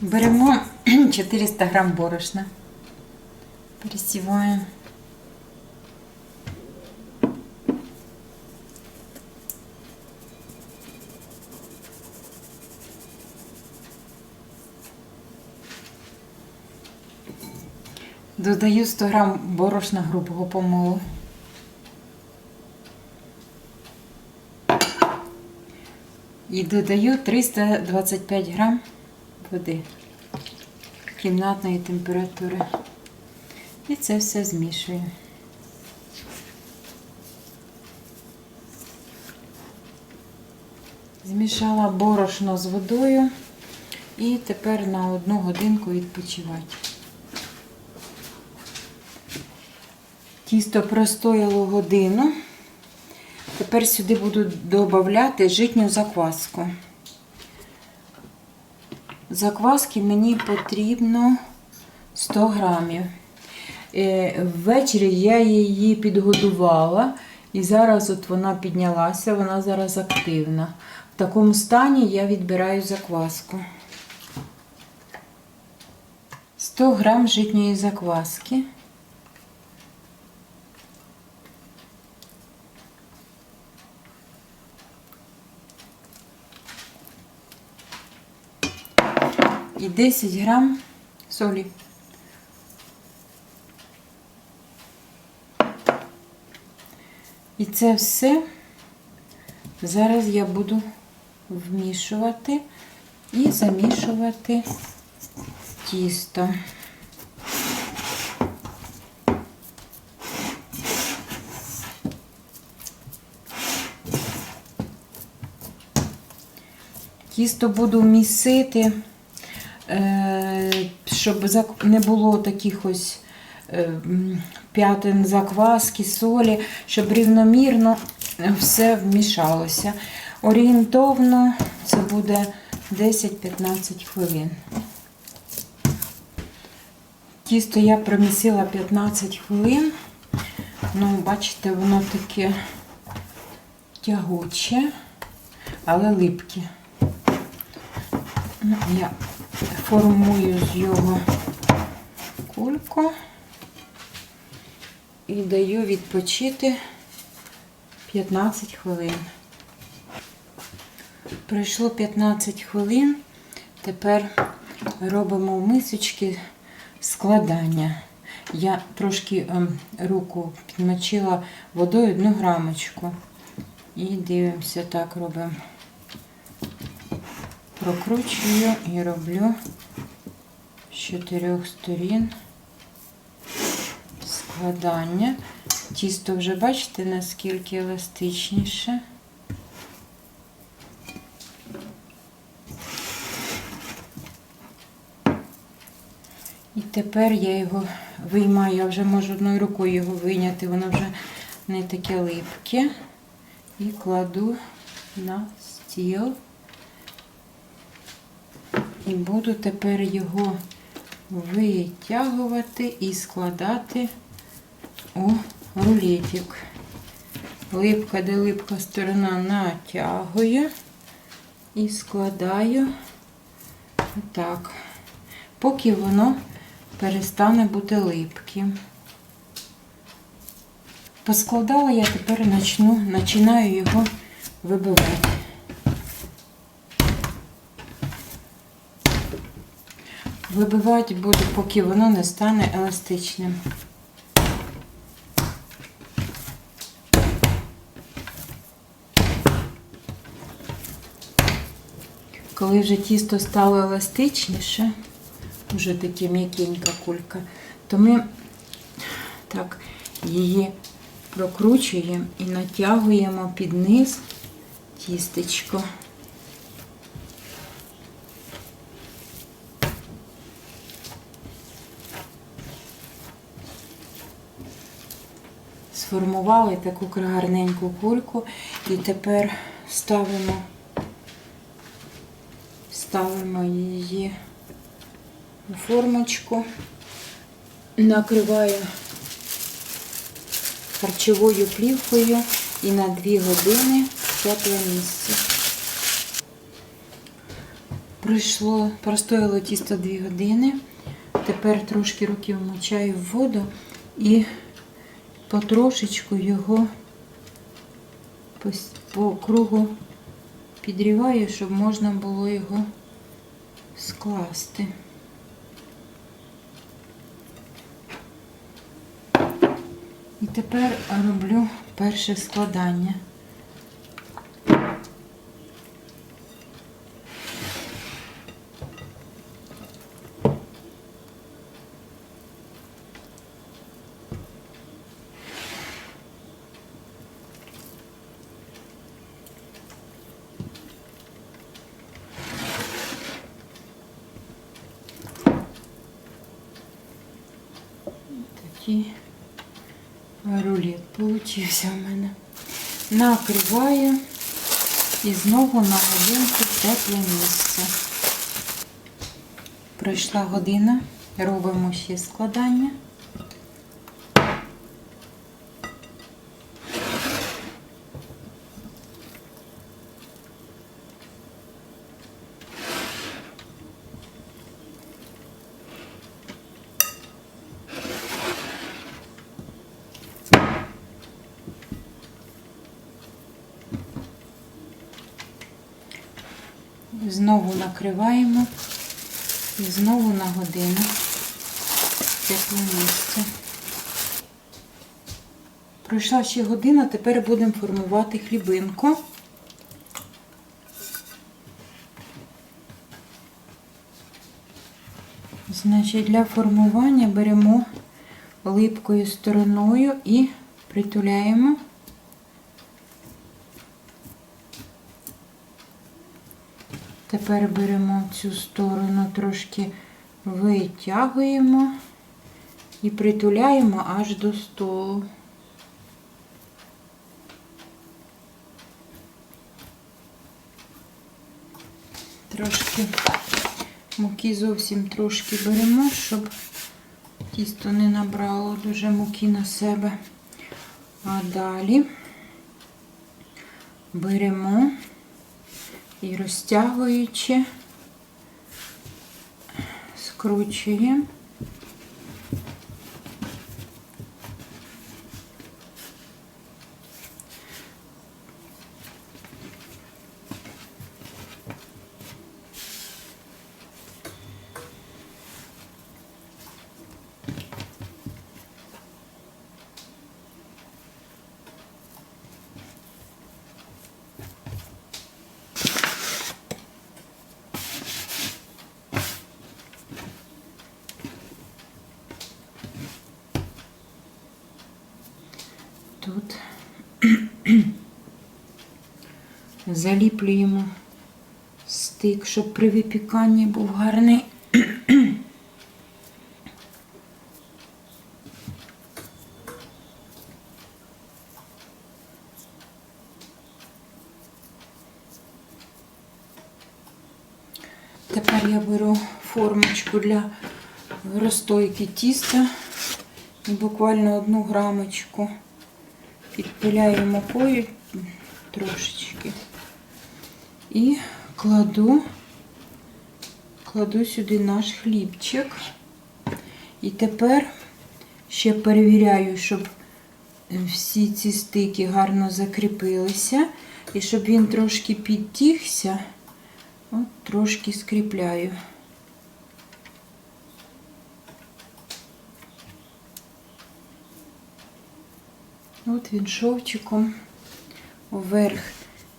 Беремо 400 грам борошна. Пересіваємо. Додаю 100 грам борошна грубого помолу. І додаю 325 грам води кімнатної температури. І це все змішую. Змішала борошно з водою і тепер на одну годинку відпочивати. Тісто простояло годину. Тепер сюди буду додавати житню закваску. Закваски мені потрібно 100 грамів. Е, Ввечері я її підгодувала, і зараз от вона піднялася, вона зараз активна. В такому стані я відбираю закваску. 100 грам житньої закваски. І 10 грам солі. І це все зараз я буду вмішувати і замішувати тісто. Тісто буду місити щоб не було таких ось е, п'ятин закваски, солі, щоб рівномірно все вмішалося. Орієнтовно це буде 10-15 хвилин. Тісто я промісила 15 хвилин. Ну, бачите, воно таке тягуче, але липке. Ну, я формую з його кульку і даю відпочити 15 хвилин. Пройшло 15 хвилин. Тепер робимо мисочки складання. Я трошки ем, руку підмочила водою одну грамочку. І дивимося, так робимо прокручую і роблю з чотирьох сторін складання. Тісто вже бачите, наскільки еластичніше. І тепер я його виймаю, я вже можу одною рукою його вийняти, воно вже не таке липке. І кладу на стіл. І буду тепер його витягувати і складати у рулетик. Липка, де липка сторона натягую і складаю так, поки воно перестане бути липким. Поскладала я тепер начну, починаю його вибивати. Вибивати буду, поки воно не стане еластичним. Коли вже тісто стало еластичніше, вже таке м'якенька кулька, то ми так її прокручуємо і натягуємо під низ тістечко. Сформували таку гарненьку кульку і тепер ставимо, ставимо її у формочку, накриваю харчовою плівкою і на 2 години в тепле місце. Пройшло, простояло тісто 2 години. Тепер трошки руки вмочаю в воду і потрошечку його по, по кругу підріваю, щоб можна було його скласти. І тепер роблю перше складання. Такий рулет получився в мене. Накриваю і знову на годинку тепле місце. Пройшла година, робимо ще складання. Знову накриваємо і знову на годину в тепле місце. Пройшла ще година, тепер будемо формувати хлібинку. Значить, для формування беремо липкою стороною і притуляємо. Тепер беремо цю сторону, трошки витягуємо і притуляємо аж до столу. Трошки муки зовсім трошки беремо, щоб тісто не набрало дуже муки на себе. А далі беремо і розтягуючи, скручуємо. Тут заліплюємо стик, щоб при випіканні був гарний. Тепер я беру формочку для розстойки тіста і буквально одну грамочку підпиляю мукою трошечки і кладу, кладу сюди наш хлібчик. І тепер ще перевіряю, щоб всі ці стики гарно закріпилися. І щоб він трошки підтігся, от трошки скріпляю. От він шовчиком вверх.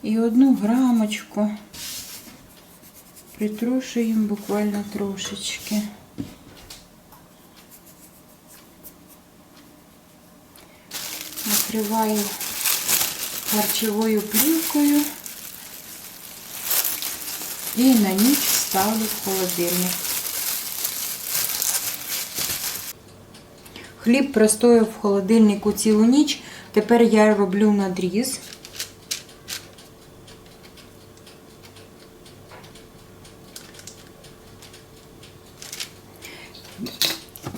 І одну грамочку притрушуємо буквально трошечки. Накриваю харчовою плівкою і на ніч ставлю в холодильник. Хліб простояв в холодильнику цілу ніч. Тепер я роблю надріз.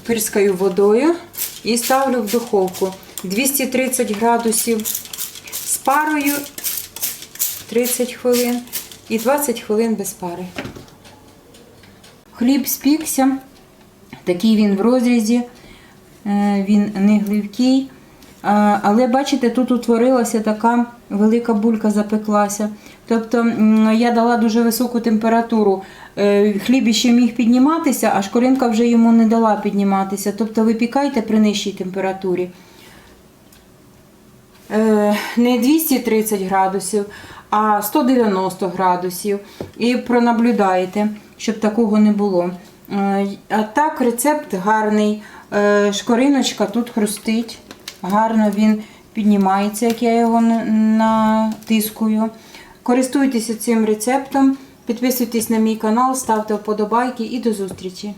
Пирскаю водою і ставлю в духовку 230 градусів з парою 30 хвилин і 20 хвилин без пари. Хліб спікся, такий він в розрізі, е, він не гливкий. Але бачите, тут утворилася така велика булька, запеклася. Тобто я дала дуже високу температуру. Е, Хліб ще міг підніматися, а шкоринка вже йому не дала підніматися. Тобто випікайте при нижчій температурі. Е, Не 230 градусів, а 190 градусів. І пронаблюдаєте, щоб такого не було. Е, А так, рецепт гарний. Шкориночка тут хрустить. Гарно він піднімається, як я його натискую. Користуйтеся цим рецептом, підписуйтесь на мій канал, ставте вподобайки і до зустрічі!